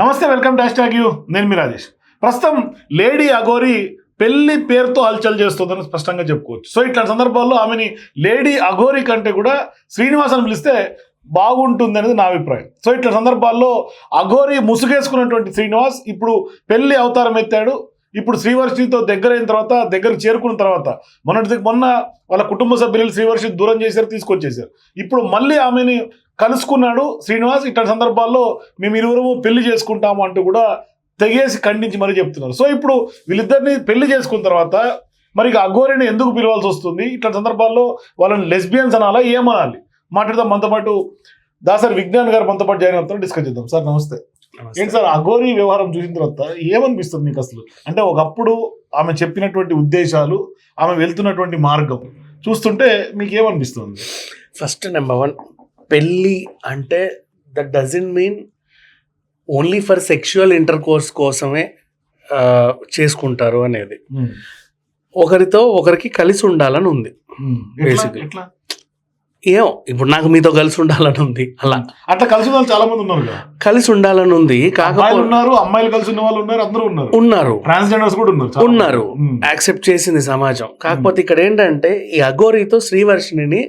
నమస్తే welcome dash tag you. నేను మీ రాజేష్. ప్రస్తుతం లేడీ అగోరి పెళ్ళి పేరుతో హల్చల్ చేస్తుందని స్పష్టంగా చెప్పుకోవచ్చు. సో ఇట్లాంటి సందర్భాల్లో ఆమెని లేడీ అఘోరి కంటే కూడా శ్రీనివాస్ అని పిలిస్తే బాగుంటుంది అనేది నా అభిప్రాయం. సో ఇట్లాంటి సందర్భాల్లో అఘోరి ముసుగేసుకున్నటువంటి శ్రీనివాస్ ఇప్పుడు పెళ్ళి అవతారం ఎత్తాడు. ఇప్పుడు శ్రీవర్షితో దగ్గరైన తర్వాత దగ్గరకు చేరుకున్న తర్వాత మొన్నటి మొన్న వాళ్ళ కుటుంబ సభ్యులు శ్రీవర్షి దూరం చేశారు తీసుకొచ్చేసారు ఇప్పుడు మళ్ళీ ఆమెని కలుసుకున్నాడు శ్రీనివాస్. ఇట్లాంటి సందర్భాల్లో మేము ఇరువురము పెళ్ళి చేసుకుంటాము అంటూ కూడా తెగేసి ఖండించి మరీ చెప్తున్నారు. సో ఇప్పుడు వీళ్ళిద్దరిని పెళ్ళి చేసుకున్న తర్వాత మరి అఘోరిని ఎందుకు పిలవాల్సి వస్తుంది? ఇట్లాంటి సందర్భాల్లో వాళ్ళని లెస్బియన్స్ అనాలా? ఏమనాలి? మాట్లాడదాం. మనతో పాటు దాసరి విజ్ఞాన్ గారు మనతో పాటు జాయిన్ అవుతారు డిస్కస్ చేద్దాం. సార్ నమస్తే. ఏంటి సార్? అఘోరి వ్యవహారం చూసిన తర్వాత ఏమనిపిస్తుంది మీకు అసలు? అంటే ఒకప్పుడు ఆమె చెప్పినటువంటి ఉద్దేశాలు ఆమె వెళ్తున్నటువంటి మార్గం చూస్తుంటే మీకు ఏమనిపిస్తుంది ఫస్ట్ నెంబర్ వన్ పెళ్ళి అంటే that doesn't mean only for sexual intercourse కోసమే చేసుకుంటారు అనేది. ఒకరితో ఒకరికి కలిసి ఉండాలని ఉంది ఎట్లా? ఏమో ఇప్పుడు నాకు మీతో కలిసి ఉండాలని ఉంది అలా. అట్లా కలిసి వాళ్ళు చాలా మంది ఉన్నారు కలిసి ఉండాలని ఉంది కాకపోతే ఉన్నారు అమ్మాయిలు కలిసి ఉన్న వాళ్ళు ఉన్నారు అందరూ ఉన్నారు. ఉన్నారు. ట్రాన్స్జెండర్స్ కూడా ఉన్నారు ఉన్నారు. యాక్సెప్ట్ చేసింది సమాజం. కాకపోతే ఇక్కడ ఏంటంటే ఈ అఘోరితో శ్రీవర్షిణిని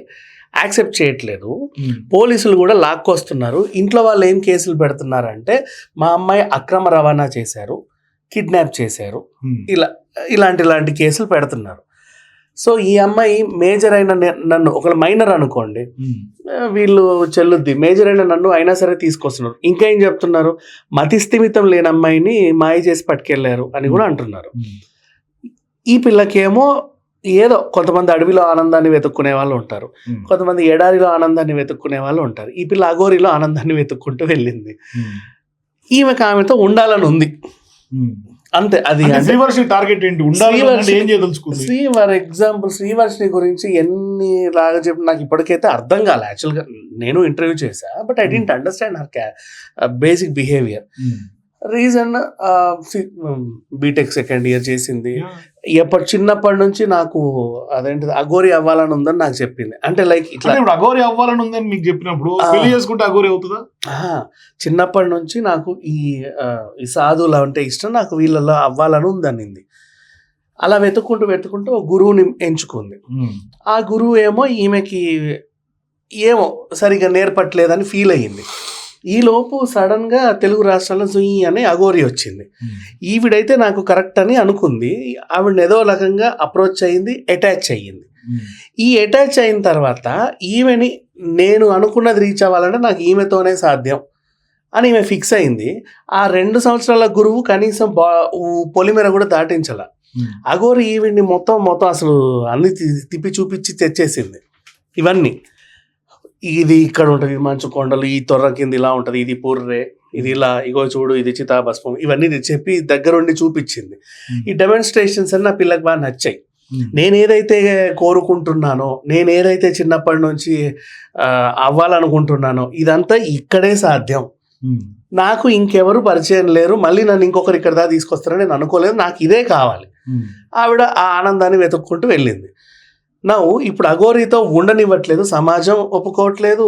యాక్సెప్ట్ చేయట్లేదు. పోలీసులు కూడా లాక్కొస్తున్నారు. ఇంట్లో వాళ్ళు ఏం కేసులు పెడుతున్నారంటే మా అమ్మాయి అక్రమ రవాణా చేశారు కిడ్నాప్ చేశారు. ఇలా ఇలాంటి ఇలాంటి కేసులు పెడుతున్నారు. సో ఈ అమ్మాయి మేజర్ అయిన నన్ను ఒక మైనర్ అనుకోండి వీళ్ళు చెల్లుద్ది. మేజర్ అయిన నన్ను అయినా సరే తీసుకొస్తున్నారు. ఇంకా ఏం చెప్తున్నారు? మతి స్థిమితం లేని అమ్మాయిని మాయ చేసి పట్టుకెళ్ళారు అని కూడా అంటున్నారు. ఈ పిల్లకేమో ఏదో కొంతమంది అడవిలో ఆనందాన్ని వెతుక్కునే వాళ్ళు ఉంటారు. కొంతమంది ఎడారిలో ఆనందాన్ని వెతుక్కునే వాళ్ళు ఉంటారు. ఈ పిల్ల అఘోరిలో ఆనందాన్ని వెతుక్కుంటూ వెళ్ళింది. ఈమెకు ఆమెతో ఉండాలని ఉంది. అంతే అది శ్రీవర్షి టార్గెట్ ఏంటి? ఉండాలి శ్రీవర్షి- ఏం చేయదలుచుకుంది? శ్రీ ఫర్ ఎగ్జాంపుల్ శ్రీవర్షిని గురించి ఎన్ని లాగా చెప్పి నాకు ఇప్పటికైతే అర్థం కాలే. యాక్చువల్గా నేను ఇంటర్వ్యూ చేశా but I didn't understand her basic behaviour. Reason B Tech second year చేసింది. ఎప్పటి చిన్నప్పటి నుంచి నాకు అదేంటి అఘోరి అవ్వాలని ఉందని నాకు చెప్పింది. అంటే లైక్ ఇట్లా ఇప్పుడు అఘోరి అవ్వాలని ఉందని మీకు చెప్పినప్పుడు. పెళ్ళి చేసుకుంటే అఘోరి అవుతుందా? చిన్నప్పటి నుంచి నాకు ఈ ఈ సాధువులు అంటే ఇష్టం నాకు వీళ్ళలో అవ్వాలని ఉందనింది. అలా వెతుక్కుంటూ వెతుక్కుంటూ ఒక గురువుని ఎంచుకుంది. ఆ గురువు ఏమో ఈమెకి ఏమో సరిగా నేర్పట్లేదని ఫీల్ అయ్యింది. ఈ లోపు సడన్గా తెలుగు రాష్ట్రాల్లో జుయి అనే అఘోరి వచ్చింది. ఈవిడైతే నాకు కరెక్ట్ అని అనుకుంది. ఆవిడ ఏదో రకంగా అప్రోచ్ అయ్యింది అటాచ్ అయ్యింది. ఈ అటాచ్ అయిన తర్వాత ఈమెని నేను అనుకున్నది రీచ్ అవ్వాలంటే నాకు ఈమెతోనే సాధ్యం అని ఈమె ఫిక్స్ అయింది. ఆ రెండు సంవత్సరాల గురువు కనీసం బా పొలిమేర కూడా దాటించాల. అఘోరి ఈవిడ్ని మొత్తం మొత్తం అసలు అన్ని తిప్పి చూపించి తెచ్చేసింది. ఇవన్నీ. ఇది ఇక్కడ ఉంటుంది మంచు కొండలు ఈ తొర్ర కింద ఇలా ఉంటుంది ఇది పుర్రే ఇది ఇలా ఇగో చూడు ఇది చితాభస్మం ఇవన్నీ చెప్పి దగ్గరుండి చూపించింది. ఈ డెమాన్స్ట్రేషన్స్ అన్ని నా పిల్లకి బాగా నచ్చాయి. నేను ఏదైతే కోరుకుంటున్నానో నేను ఏదైతే చిన్నప్పటి నుంచి అవ్వాలనుకుంటున్నానో ఇదంతా ఇక్కడే సాధ్యం. నాకు ఇంకెవరు పరిచయం లేరు మళ్ళీ నన్ను ఇంకొకరు ఇక్కడ దాకా తీసుకొస్తారని నేను అనుకోలేదు నాకు ఇదే కావాలి. ఆవిడ ఆ ఆనందాన్ని వెతుక్కుంటూ వెళ్ళింది. నా ఇప్పుడు అఘోరితో ఉండనివ్వట్లేదు సమాజం ఒప్పుకోవట్లేదు.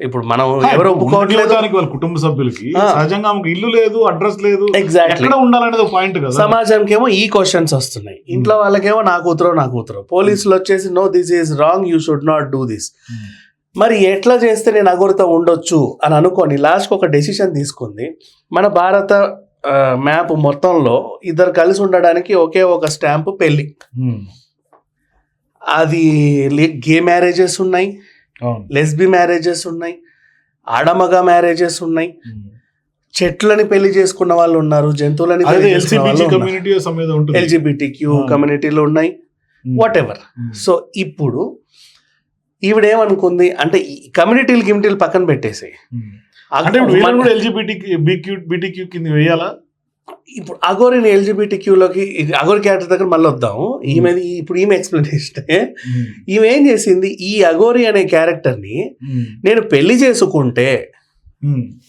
ఇప్పుడు మనం ఎవరు ఒప్పుకోవట్లేదు? వాళ్ళ కుటుంబ సభ్యులకి. సహజంగా ఆమెకు ఇల్లు లేదు అడ్రస్ లేదు. ఎగ్జాక్ట్లీ ఎక్కడ ఉండాలనేది పాయింట్ కదా. సమాజానికి ఏమో ఈ క్వశ్చన్స్ వస్తున్నాయి. ఇంట్లో వాళ్ళకేమో నా కూతురో నా కూతురు. పోలీసులు వచ్చేసి no this is wrong you should not do this. మరి ఎట్లా చేస్తే నేను అఘోరితో ఉండొచ్చు అని అనుకొని లాస్ట్కి ఒక డెసిషన్ తీసుకుంది. మన భారత మ్యాప్ మొత్తంలో ఇద్దరు కలిసి ఉండడానికి ఒకే ఒక స్టాంపు పెళ్ళి ఉమ్. అది గే మ్యారేజెస్ ఉన్నాయి. లెస్బీ మ్యారేజెస్ ఉన్నాయి. ఆడమగ మ్యారేజెస్ ఉన్నాయి. చెట్లని పెళ్ళి చేసుకున్న వాళ్ళు ఉన్నారు. జంతువులని ఎల్జిబిటి క్యూ. కమ్యూనిటీలు ఉన్నాయి. What ever. సో ఇప్పుడు ఈవిడేమనుకుంది అంటే కమ్యూనిటీలు గిమిటీలు పక్కన పెట్టేసి. అంటే ఇప్పుడు కూడా ఎల్జిబిటి బిక్యూ బిటిక్యూ కింద వేయాలా? ఇప్పుడు అగోరిని ఎల్జిబిటి క్యూలోకి అగోరి క్యారెక్టర్ దగ్గర మళ్ళీ వద్దాం ఈమె ఇప్పుడు ఈమె ఎక్స్ప్లెనేషన్. ఈమె ఏం చేసింది ఈ అగోరి అనే క్యారెక్టర్ని. నేను పెళ్ళి చేసుకుంటే.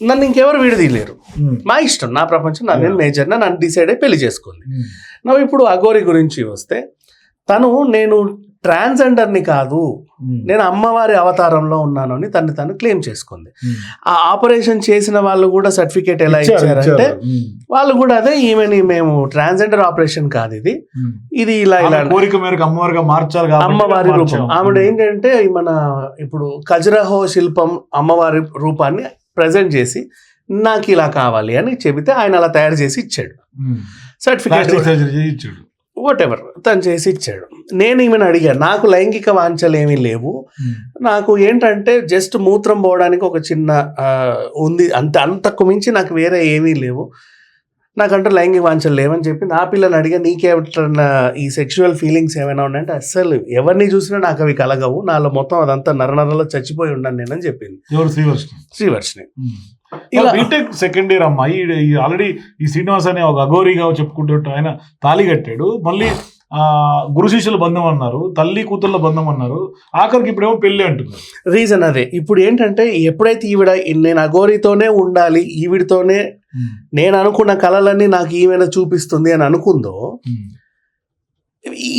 నన్ను ఇంకెవరు విడదీయలేరు. మా ఇష్టం నా ప్రపంచం నా నేను. మేజర్ నన్ను డిసైడ్ అయి పెళ్ళి చేసుకుంది ఉమ్. నా ఇప్పుడు అగోరి గురించి వస్తే తను నేను ట్రాన్స్జెండర్ని కాదు నేను అమ్మవారి అవతారంలో ఉన్నాను అని తను తను క్లెయిమ్ చేసుకుంది. ఆ ఆపరేషన్ చేసిన వాళ్ళు కూడా సర్టిఫికేట్ ఎలా ఇచ్చారంటే వాళ్ళు కూడా అదే ఈమెని మేము ట్రాన్స్జెండర్ ఆపరేషన్ కాదు ఇది. ఇది ఇలా ఇలా కోరిక మేరకు అమ్మవారిగా మార్చాలి అమ్మవారి రూపం. ఆవిడ ఏంటంటే మన ఇప్పుడు ఖజురహో శిల్పం అమ్మవారి రూపాన్ని ప్రజెంట్ చేసి నాకు ఇలా కావాలి అని చెబితే ఆయన అలా తయారు చేసి ఇచ్చాడు. సర్టిఫికేట్ ఇచ్చాడు. వాట్ ఎవర్ తను చేసి ఇచ్చాడు నేను ఈమెను అడిగాను నాకు లైంగిక వాంఛలు ఏమీ లేవు. నాకు ఏంటంటే జస్ట్ మూత్రం పోవడానికి ఒక చిన్న ఉంది. అంత అంతకు మించి నాకు వేరే ఏమీ లేవు. నాకంటే లైంగిక వాంఛలు లేవని చెప్పి నా పిల్లని అడిగా నీకేమన్నా ఈ సెక్షువల్ ఫీలింగ్స్ ఏమైనా ఉన్నాయంటే? అస్సలు ఎవరిని చూసినా నాకు అవి కలగవు. నాలో మొత్తం అదంతా నరనరలో చచ్చిపోయి ఉన్నాను నేనని చెప్పింది. ఎవరు శ్రీవర్షిని శ్రీవర్షిని ఇలా బీటెక్ సెకండ్ ఇయర్ అమ్మా. ఈ ఆల్రెడీ ఈ శ్రీనివాస్ అనే ఒక అఘోరిగా చెప్పుకుంటూ ఆయన తాళి కట్టాడు. మళ్ళీ ఆ గురు శిష్యుల బంధం అన్నారు తల్లి కూతుర్ల బంధం అన్నారు. ఆఖరికి ఇప్పుడేమో పెళ్ళి అంటున్నారు. రీజన్ అదే. ఇప్పుడు ఏంటంటే ఎప్పుడైతే ఈవిడ నేను అఘోరితోనే ఉండాలి ఈవిడితోనే నేను అనుకున్న కళలన్నీ నాకు ఈమెన చూపిస్తుంది అని అనుకుందో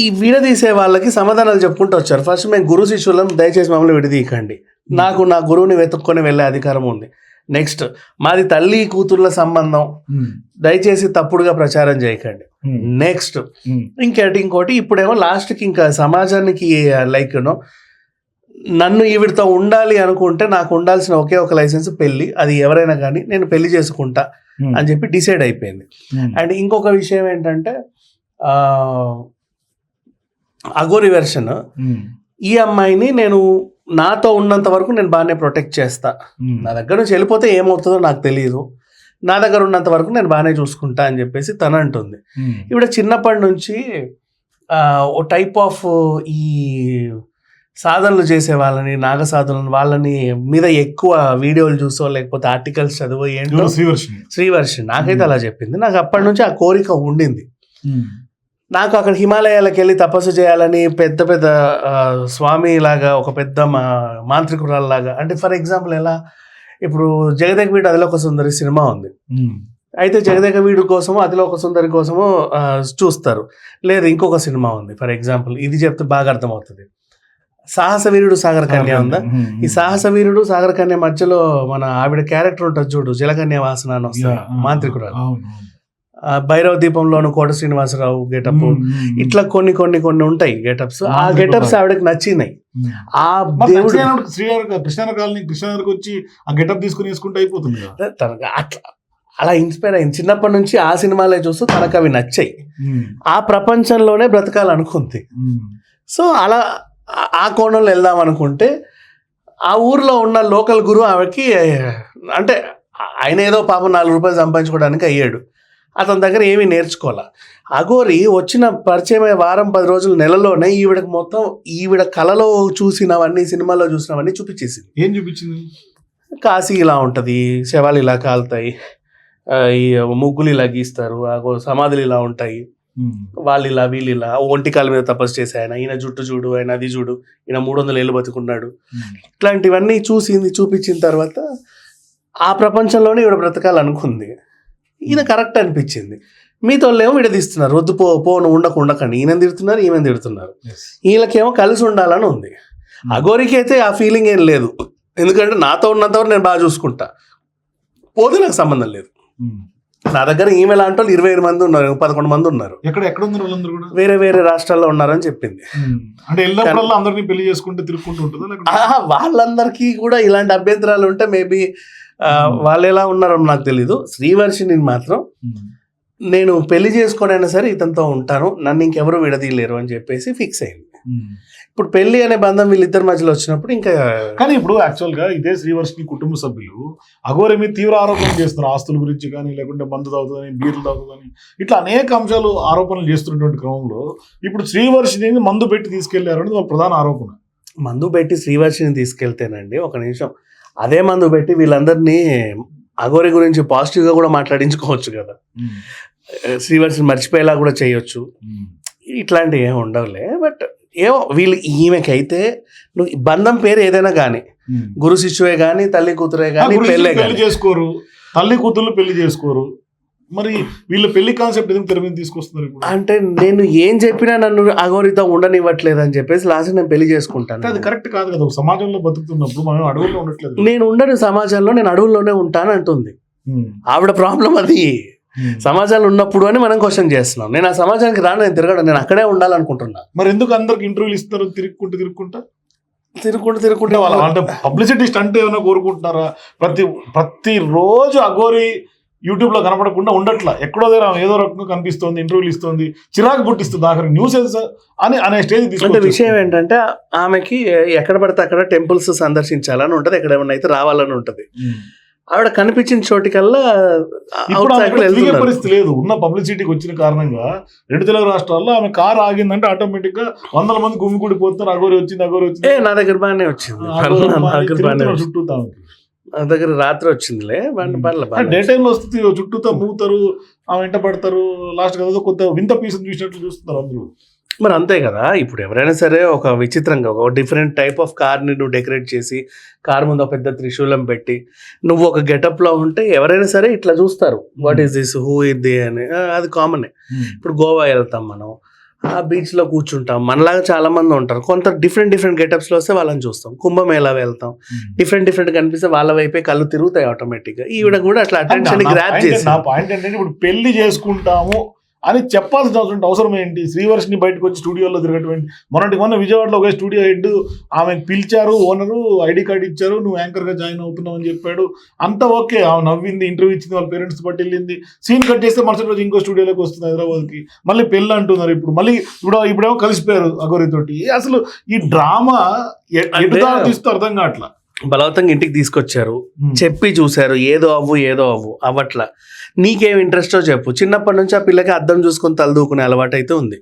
ఈ విడదీసే వాళ్ళకి సమాధానాలు చెప్పుకుంటూ వచ్చారు. ఫస్ట్ మేము గురు శిష్యులం దయచేసి మమ్మల్ని విడదీయకండి. నాకు నా గురువుని వెతుక్కొని వెళ్ళే అధికారం ఉంది. నెక్స్ట్ మాది తల్లి కూతుర్ల సంబంధం. దయచేసి తప్పుడుగా ప్రచారం చేయకండి. నెక్స్ట్ ఇంకోటి ఇంకోటి ఇప్పుడేమో లాస్ట్కి ఇంకా సమాజానికి లైక్ యూనో నన్ను ఈవిడతో ఉండాలి అనుకుంటే నాకు ఉండాల్సిన ఒకే ఒక లైసెన్స్ పెళ్ళి అది ఎవరైనా కానీ నేను పెళ్ళి చేసుకుంటా అని చెప్పి డిసైడ్ అయిపోయింది. అండ్ ఇంకొక విషయం ఏంటంటే అగోరి వెర్షన్ ఈ అమ్మాయిని నేను నాతో ఉన్నంత వరకు నేను బాగానే ప్రొటెక్ట్ చేస్తా. నా దగ్గర నుంచి వెళ్ళిపోతే ఏమవుతుందో నాకు తెలియదు నా దగ్గర ఉన్నంత వరకు నేను బాగానే చూసుకుంటా అని చెప్పేసి తను అంటుంది. ఇవిడ చిన్నప్పటి నుంచి ఓ టైప్ ఆఫ్ ఈ సాధనలు చేసే వాళ్ళని నాగ సాధనలు వాళ్ళని మీద ఎక్కువ వీడియోలు చూసో లేకపోతే ఆర్టికల్స్ చదువు ఏంటో ఎవరు? శ్రీవర్షిని శ్రీవర్షి నాకైతే అలా చెప్పింది. నాకు అప్పటి నుంచి ఆ కోరిక ఉండింది. నాకు అక్కడ హిమాలయాలకు వెళ్ళి తపస్సు చేయాలని పెద్ద పెద్ద స్వామి లాగా ఒక పెద్ద మా మాంత్రికురాల్లాగా అంటే ఫర్ ఎగ్జాంపుల్ ఎలా ఇప్పుడు జగదేక వీడు అదిలో ఒక సుందరి సినిమా ఉంది. అయితే జగదేక వీడు కోసము అదిలో ఒక సుందరి కోసము చూస్తారు. లేదు ఇంకొక సినిమా ఉంది ఫర్ ఎగ్జాంపుల్ ఇది చెప్తే బాగా అర్థమవుతుంది. సాహస వీరుడు సాగర కన్య ఉందా? ఈ సాహస వీరుడు సాగర కన్య మధ్యలో మన ఆవిడ క్యారెక్టర్ ఉంటుంది చూడు జలకన్య వాసన అని వస్తుంది మాంత్రికురాలు. భైరవ దీపంలోను కోట శ్రీనివాసరావు గెటప్ ఇట్లా కొన్ని కొన్ని కొన్ని ఉంటాయి గెటప్స్. ఆ. గెటప్స్ ఆవిడకి నచ్చినాయి. ఆ దేవుడు శ్రీనగర్ కృష్ణనగర్ కాలనీ కృష్ణనగర్కి వచ్చి ఆ గెటప్ తీసుకుని వేసుకుంటే అయిపోతుంది తనకు అట్లా అలా ఇన్స్పైర్ అయింది. చిన్నప్పటి నుంచి ఆ సినిమాలే చూస్తూ తనకు అవి నచ్చాయి. ఆ ప్రపంచంలోనే బ్రతకాలనుకుంది. సో అలా ఆ- ఆ కోణంలో వెళ్దాం అనుకుంటే ఆ ఊర్లో ఉన్న లోకల్ గురువు ఆమెకి అంటే ఆయన ఏదో పాపం నాలుగు రూపాయలు సంపాదించుకోవడానికి అయ్యాడు. అతని దగ్గర ఏమీ నేర్చుకోవాల అగోరి వచ్చిన పరిచయమైన వారం పది రోజుల నెలలోనే ఈవిడకి మొత్తం ఈవిడ కళలో చూసినవన్నీ సినిమాలో చూసినవన్నీ చూపించేసింది. ఏం చూపించింది? కాశీ ఇలా ఉంటుంది శవాలు ఇలా కాలుతాయి ఈ ముగ్గులు ఇలా గీస్తారు ఆగో సమాధులు ఇలా ఉంటాయి. వాళ్ళు ఇలా వీళ్ళు ఇలా ఒంటి కాళ్ళ మీద తపస్సు చేసి ఆయన ఈయన జుట్టు చూడు ఆయన అది చూడు ఈయన మూడు వందల ఏళ్ళు బతుకున్నాడు. ఇట్లాంటివన్నీ చూసింది చూపించిన తర్వాత ఆ ప్రపంచంలోనే ఈవిడ బ్రతకాలనుకుంది. ఈయన కరెక్ట్ అనిపించింది. మీతో ఏమో విడదీస్తున్నారు. వద్దు పో పో నువ్వు ఉండకు ఉండకండి ఈయన తిడుతున్నారు? ఈమె తిడుతున్నారు? వీళ్ళకేమో కలిసి ఉండాలని ఉంది. అగోరికి అయితే ఆ ఫీలింగ్ ఏం లేదు. ఎందుకంటే నాతో ఉన్నంత వరకు నేను బాగా చూసుకుంటా. పోతే నాకు సంబంధం లేదు. నా దగ్గర ఈమె లాంటి వాళ్ళు ఇరవై ఐదు మంది ఉన్నారు పదకొండు మంది ఉన్నారు. ఎక్కడ ఎక్కడ ఉన్నారు వాళ్ళందరూ కూడా? వేరే వేరే రాష్ట్రాల్లో ఉన్నారని చెప్పింది. అంటే వెళ్ళినప్పుడల్లా అందరినీ పెళ్ళి చేసుకుంటే ఉంటుందా ఆహా, వాళ్ళందరికీ కూడా ఇలాంటి అభ్యంతరాలు ఉంటే మేబీ వాళ్ళు ఎలా ఉన్నారో నాకు తెలీదు. శ్రీవర్షిని మాత్రం నేను పెళ్ళి చేసుకొనైనా సరే ఇతనితో ఉంటాను. నన్ను ఇంకెవరు విడదీయలేరు అని చెప్పేసి ఫిక్స్ అయింది. ఇప్పుడు పెళ్ళి అనే బంధం వీళ్ళిద్దరి మధ్యలో వచ్చినప్పుడు ఇంకా కానీ ఇప్పుడు యాక్చువల్గా ఇదే శ్రీవర్షిని కుటుంబ సభ్యులు అఘోరి మీద తీవ్ర ఆరోపణలు చేస్తున్నారు ఆస్తుల గురించి కానీ లేకుంటే మందు తాగుతుందని బీర్లు తాగుతుందని ఇట్లా అనేక అంశాలు ఆరోపణలు చేస్తున్నటువంటి క్రమంలో ఇప్పుడు శ్రీవర్షిని మందు పెట్టి తీసుకెళ్ళారు అనేది వాళ్ళ ప్రధాన ఆరోపణ. మందు పెట్టి శ్రీవర్షిని తీసుకెళ్తేనండి ఒక నిమిషం. అదే మందు పెట్టి వీళ్ళందరినీ అగోరి గురించి పాజిటివ్గా కూడా మాట్లాడించుకోవచ్చు కదా. శ్రీవర్షిని మర్చిపోయేలా కూడా చేయొచ్చు. ఇట్లాంటివి ఏమి ఉండవులే బట్ ఏమో వీళ్ళు ఈమెకైతే నువ్వు బంధం పేరు ఏదైనా కానీ గురు శిష్యువే కానీ తల్లి కూతురే కానీ పెళ్ళే కానీ చేసుకోరు తల్లి కూతుర్లు పెళ్ళి చేసుకోరు. మరి వీళ్ళ పెళ్ళి కాన్సెప్ట్ ఎందుకు తెర మీద తీసుకొస్తున్నారు ఇప్పుడు? అంటే నేను ఏం చెప్పినా నన్ను అఘోరితో ఉండనివ్వట్లేదు అని చెప్పేసి లాస్ట్ నేను పెళ్ళి చేసుకుంటాను. అది కరెక్ట్ కాదు కదా సమాజంలో బతుకుతున్నప్పుడు మనం అడవుల్లో ఉండట్లేదు నేను ఉండను సమాజంలో నేను అడవుల్లోనే ఉంటాను అంటుంది. ఆవిడ ప్రాబ్లం అది. సమాజంలో ఉన్నప్పుడు అని మనం క్వశ్చన్ చేస్తున్నాం. నేను ఆ సమాజానికి రాను నేను తిరగడం నేను అక్కడే ఉండాలనుకుంటున్నా. మరి ఎందుకు అందరికి ఇంటర్వ్యూలు ఇస్తారు తిరుగుకుంటూ తిరుగుకుంటా తిరుగుకుంటూ తిరుగుకుంటే వాళ్ళ అంటే పబ్లిసిటీ స్టంట్ ఏమైనా కోరుకుంటున్నారా? ప్రతి ప్రతి రోజు అఘోరి యూట్యూబ్లో కనపడకుండా ఉండట్లా. ఎక్కడో దగ్గర ఏదో రకంగా కనిపిస్తోంది ఇంటర్వ్యూలు ఇస్తుంది చిరాకు పుట్టిస్తుంది ఆఖరి న్యూస్ అని అనే స్టేజ్ అంటే విషయం ఏంటంటే ఆమెకి ఎక్కడ పడితే అక్కడ టెంపుల్స్ సందర్శించాలని ఉంటది ఎక్కడ ఏమన్నా అయితే రావాలని ఉంటది. ఆవిడ కనిపించిన చోటికల్లా తిరిగే. పరిస్థితి లేదు. ఉన్న పబ్లిసిటీకి వచ్చిన కారణంగా రెండు తెలుగు రాష్ట్రాల్లో ఆమె కార్ ఆగిందంటే ఆటోమేటిక్గా వందల మంది గుమ్మికూడిపోతున్నారు అగోరి వచ్చింది అగోరి వచ్చింది. నా దగ్గర బాగానే వచ్చింది. చుట్టూ తామెకి. నా దగ్గర రాత్రి వచ్చిందిలే డే బాగానే టైమ్లో వస్తుంది చుట్టూతో మూతారు ఆమె వెంట పడతారు లాస్ట్ కదా కొత్త వింత పీస్ చూసినట్లు చూస్తున్నారు అందరూ. మరి అంతే కదా ఇప్పుడు ఎవరైనా సరే ఒక విచిత్రంగా ఒక డిఫరెంట్ టైప్ ఆఫ్ కార్ని నువ్వు డెకరేట్ చేసి కార్ ముందు ఒక పెద్ద త్రిశూలం పెట్టి నువ్వు ఒక గెటప్లో ఉంటే ఎవరైనా సరే ఇట్లా చూస్తారు. వాట్ ఈస్ దిస్ హూ ఇది అని ఆ, అది కామన్ ఇప్పుడు గోవా వెళ్తాం మనం ఆ బీచ్లో కూర్చుంటాం. మనలాగా చాలా మంది ఉంటారు. కొంత డిఫరెంట్ డిఫరెంట్ గెటప్స్లో వస్తే వాళ్ళని చూస్తాం. కుంభమేళా వెళ్తాం? డిఫరెంట్ డిఫరెంట్ కనిపిస్తే వాళ్ళ వైపే కళ్ళు తిరుగుతాయి ఆటోమేటిక్గా. ఈవిడ కూడా అట్లా అటెన్షన్ గ్రాప్ చేసి నా పాయింట్ ఏంటంటే ఇప్పుడు పెళ్ళి చేసుకుంటాము అని చెప్పాల్సిన అవసరం ఏంటి? శ్రీవర్షిని బయటకు వచ్చి స్టూడియోలో తిరగటువంటి మొన్నటి మొన్న విజయవాడలో ఒక స్టూడియో హెడ్ ఆమె పిలిచారు ఓనరు ఐడి కార్డు ఇచ్చారు నువ్వు యాంకర్గా జాయిన్ అవుతున్నావు అని చెప్పాడు. అంతా ఓకే. ఆమె నవ్వింది ఇంటర్వ్యూ ఇచ్చింది వాళ్ళ పేరెంట్స్ బట్టి వెళ్ళింది సీన్ కట్ చేస్తే మరుసటి రోజు ఇంకో స్టూడియోలోకి వస్తుంది హైదరాబాద్కి మళ్ళీ పెళ్ళి అంటున్నారు ఇప్పుడు. మళ్ళీ ఇప్పుడు ఇప్పుడేమో కలిసిపోయారు అగోరి తోటి. అసలు ఈ డ్రామా ఎటు అంటే- దారి తీస్తూ అర్థం కావట్లా? బలవంతంగా ఇంటికి తీసుకొచ్చారు. చెప్పి చూశారు ఏదో అవ్వు ఏదో అవ్వు అవ్వట్లా. నీకేం ఇంట్రెస్టో చెప్పు. చిన్నప్పటి నుంచి ఆ పిల్లకి అద్దం చూసుకొని తలదూకునే అలవాటు అయితే ఉంది.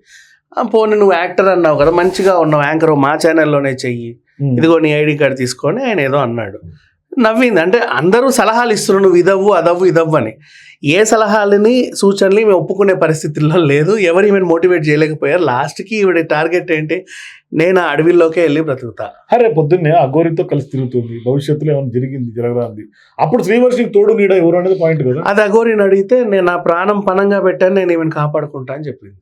పోనీ నువ్వు యాక్టర్ అన్నావు కదా మంచిగా ఉన్నావు యాంకర్ మా ఛానల్లోనే చెయ్యి. ఇదిగో నీ ఐడి కార్డ్ తీసుకొని ఆయన ఏదో అన్నాడు. నవ్వింది. అంటే అందరూ సలహాలు ఇస్తున్నారు నువ్వు ఇదవ్వు అదవ్వు ఇదవ్వు అని. ఏ సలహాలని సూచనలు మేము ఒప్పుకునే పరిస్థితుల్లో లేదు. ఎవరు ఈమెను మోటివేట్ చేయలేకపోయారు. లాస్ట్కి ఈవిడ టార్గెట్ ఏంటి? నేను ఆ అడవిలోకే వెళ్ళి బ్రతుకుతా. అరే పొద్దున్నే అఘోరితో కలిసి తిరుగుతుంది. భవిష్యత్తులో ఏమైనా జరిగింది జరగరాంది. అప్పుడు శ్రీవర్షికి తోడు నీడ ఎవరు అనేది పాయింట్ కదా. అది అగోరిని అడిగితే నేను నా ప్రాణం పనంగా పెట్టాను నేను ఈమెను కాపాడుకుంటా అని చెప్పింది.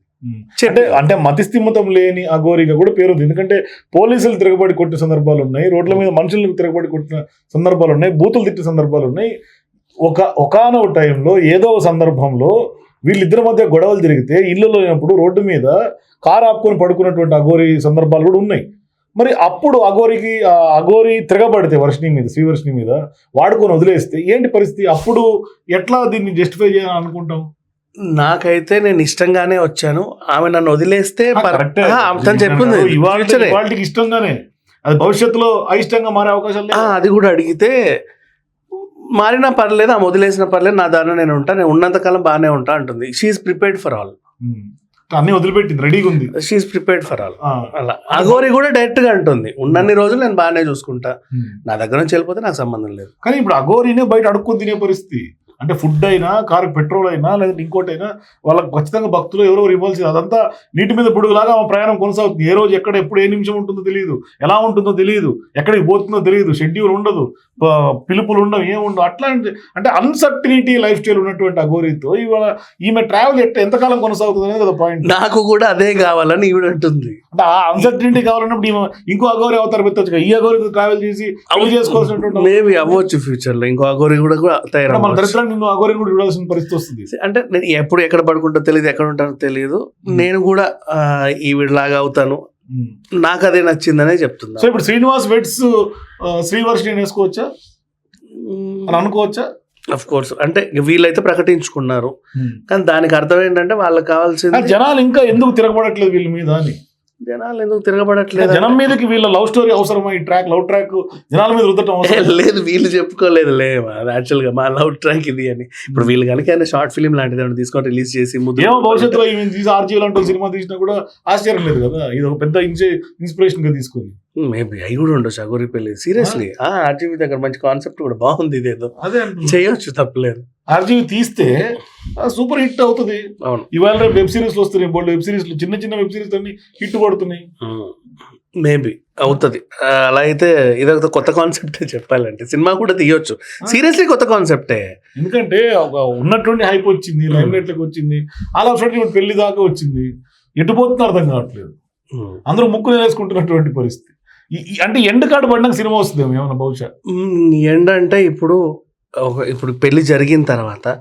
అంటే అంటే మతిస్థిమితం లేని అఘోరిగా కూడా పేరు ఉంది ఎందుకంటే పోలీసులు తిరగబడి కొట్టిన సందర్భాలు ఉన్నాయి. రోడ్ల మీద మనుషులకు తిరగబడి కొట్టిన సందర్భాలు ఉన్నాయి. బూతులు తిట్టిన సందర్భాలు ఉన్నాయి. ఒక ఒకనొక టైంలో ఏదో ఒక సందర్భంలో వీళ్ళిద్దరి మధ్య గొడవలు జరిగితే ఇల్లులో లేనప్పుడు రోడ్డు మీద కారు ఆపుకొని పడుకున్నటువంటి అఘోరి సందర్భాలు కూడా ఉన్నాయి. మరి అప్పుడు అఘోరికి అఘోరి తిరగబడితే వర్షిని మీద శ్రీవర్షిని మీద వాడుకొని వదిలేస్తే ఏంటి పరిస్థితి? అప్పుడు ఎట్లా దీన్ని జస్టిఫై చేయాలని అనుకుంటాం నాకైతే నేను ఇష్టంగానే వచ్చాను. ఆమె నన్ను వదిలేస్తే తను చెప్పింది. ఇవాళకి ఇష్టంగానే అది భవిష్యత్తులో అయిష్టంగా మారే అవకాశాలు. అది కూడా అడిగితే మారినా పర్లేదు ఆమె వదిలేసిన పర్లేదు నా దారిలో నేను ఉంటా నేను ఉన్నంతకాలం బాగానే ఉంటా అంటుంది. She prepared for all. అన్ని వదిలిపెట్టింది రెడీగా ఉంది. She prepared for all. అలా. అగోరి కూడా డైరెక్ట్గా అంటుంది. ఉన్నన్ని రోజులు నేను బాగానే చూసుకుంటా. నా దగ్గర నుంచి వెళ్ళిపోతే నాకు సంబంధం లేదు. కానీ ఇప్పుడు అఘోరినే బయట అడుక్కొని తినే పరిస్థితి. అంటే ఫుడ్ అయినా కారు పెట్రోల్ అయినా లేదంటే ఇంకోటి అయినా వాళ్ళకి ఖచ్చితంగా భక్తులు ఎవరో ఇవ్వాల్సింది. అదంతా నీటి మీద బుడుగులాగా ఆ ప్రయాణం కొనసాగుతుంది. ఏ రోజు ఎక్కడ ఎప్పుడు ఏ నిమిషం ఉంటుందో తెలియదు ఎలా ఉంటుందో తెలియదు ఎక్కడికి పోతుందో తెలియదు షెడ్యూల్ ఉండదు. పిలుపులు ఉండవు ఏం ఉండవు. అట్లాంటి అంటే అన్సర్టినిటీ లైఫ్ స్టైల్ ఉన్నటువంటి అఘోరితో ఇవాళ ఈమె ట్రావెల్ ఎట్ట ఎంతకాలం కొనసాగుతుంది అనేది కదా పాయింట్ నాకు కూడా అదే కావాలని ఈవిడ అంటుంది. అంటే ఆ అన్సర్టినిటీ కావాలన్నప్పుడు ఈమె ఇంకో అఘోరి అవతారం పెట్టచ్చు కదా. ఈ అఘోరితో ట్రావెల్ చేసి పెళ్ళి చేసుకోవాల్సినటువంటి మేబీ అవ్వచ్చు ఫ్యూచర్లో. ఇంకో అగోరి కూడా అంటే మన ఇంకో అఘోరిని కూడా చూడాల్సిన పరిస్థితి వస్తుంది. అంటే నేను ఎప్పుడు ఎక్కడ పడుకుంటో తెలియదు ఎక్కడ ఉంటానో తెలియదు నేను కూడా ఈవిడలాగా అవుతాను. నాకు అదే నచ్చిందనే చెప్తున్నా. సో ఇప్పుడు శ్రీనివాస్ వెట్స్ శ్రీవర్షిని వేసుకోవచ్చా? అని అనుకోవచ్చా? అఫ్ కోర్స్ అంటే వీళ్ళైతే ప్రకటించుకున్నారు. కానీ దానికి అర్థం ఏంటంటే వాళ్ళకి కావాల్సింది జనాలు ఇంకా ఎందుకు తిరగబడట్లేదు వీళ్ళ మీద అని? జనాలు ఎందుకు తిరగబడట్లేదు జనం మీదకి వీళ్ళ లవ్ స్టోరీ అవసరమా? ఈ ట్రాక్ లవ్ ట్రాక్ జనాల మీద రుద్దటం లేదు వీళ్ళు చెప్పుకోలేదు. లే యాక్చువల్గా మా లవ్ ట్రాక్ ఇది అని. ఇప్పుడు వీళ్ళు కనుక షార్ట్ ఫిలిం లాంటిది ఏమైనా తీసుకొని రిలీజ్ చేసి ఏమో భవిష్యత్తులో ఆర్జీ లాంటి సినిమా తీసినా కూడా ఆశ్చర్యం లేదు కదా. ఇది ఒక పెద్ద ఇన్స్పిరేషన్గా తీసుకుంది మేబీ అవి కూడా ఉండొచ్చు. అగోరి పెళ్ళి సీరియస్లీ ఆర్జీబీ దగ్గర మంచి కాన్సెప్ట్ కూడా బాగుంది ఇదేదో. అదే చేయొచ్చు తప్పలేదు. ఆర్జీవి తీస్తే సూపర్ హిట్ అవుతుంది. అవును. ఇవాళ రేపు వెబ్ సిరీస్ వస్తున్నాయి. బోల్డ్ వెబ్ సిరీస్ చిన్న చిన్న వెబ్ సిరీస్ అన్ని హిట్ కొడుతున్నాయి. మేబీ అవుతుంది. అలా అయితే ఇదొక కొత్త కాన్సెప్ట్ చెప్పాలంటే. సినిమా కూడా తీయొచ్చు. సీరియస్లీ కొత్త కాన్సెప్టే ఎందుకంటే ఒక ఉన్నటువంటి హైప్ వచ్చింది లైమ్ లైట్లోకి వచ్చింది. అలా పెళ్ళి దాకా వచ్చింది. ఎటు పోతున్నా అర్థం కావట్లేదు. అందరూ ముక్కు వేసుకుంటున్నటువంటి పరిస్థితి. అంటే ఎండ్ కార్డు పడినాక సినిమా వస్తుంది ఏమన్నా బహుశా? ఏంటంటే ఇప్పుడు ఒక- ఇప్పుడు పెళ్ళి జరిగిన తర్వాత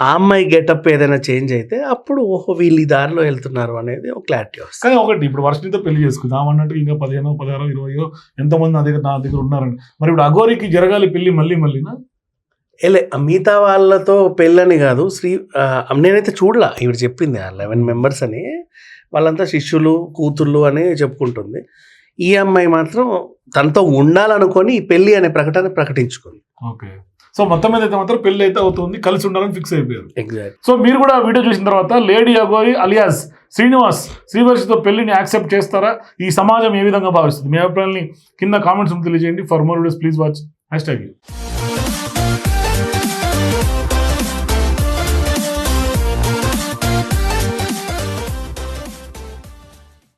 ఆ అమ్మాయి గెటప్ ఏదైనా చేంజ్ అయితే అప్పుడు ఓహో వీళ్ళు ఈ దారిలో వెళ్తున్నారు అనేది ఒక క్లారిటీ వస్తుంది. కానీ ఒకటి ఇప్పుడు వర్షితో పెళ్ళి చేసుకుందాం అన్నట్టు ఇంకా పదిహేను పదహారు ఇరవయో ఎంతమంది నా దగ్గర నా దగ్గర ఉన్నారని. మరి ఇప్పుడు అఘోరికి జరగాలి పెళ్ళి మళ్ళీ మళ్ళీనా? ఏలే మిగతా వాళ్ళతో పెళ్ళని కాదు శ్రీ నేనైతే చూడలా ఇవిడ చెప్పింది ఆ లెవెన్ మెంబర్స్ అని. వాళ్ళంతా శిష్యులు కూతుళ్ళు అని చెప్పుకుంటుంది. ఈ అమ్మాయి మాత్రం తనతో ఉండాలనుకొని పెళ్ళి అనే ప్రకటన ప్రకటించుకుంది. ఓకే. సో మొత్తం మీద అయితే మాత్రం పెళ్ళి అయితే అవుతుంది కలిసి ఉండాలని ఫిక్స్ అయిపోయారు. ఎగ్జాక్ట్ సో మీరు కూడా వీడియో చూసిన తర్వాత లేడీ అగోరి అలియాస్ శ్రీనివాస్ శ్రీవర్షితో పెళ్ళిని యాక్సెప్ట్ చేస్తారా? ఈ సమాజం ఏ విధంగా భావిస్తుంది? మీ అభిప్రాయాన్ని కింద కామెంట్స్ తెలియజేయండి. For more videos please watch hashtag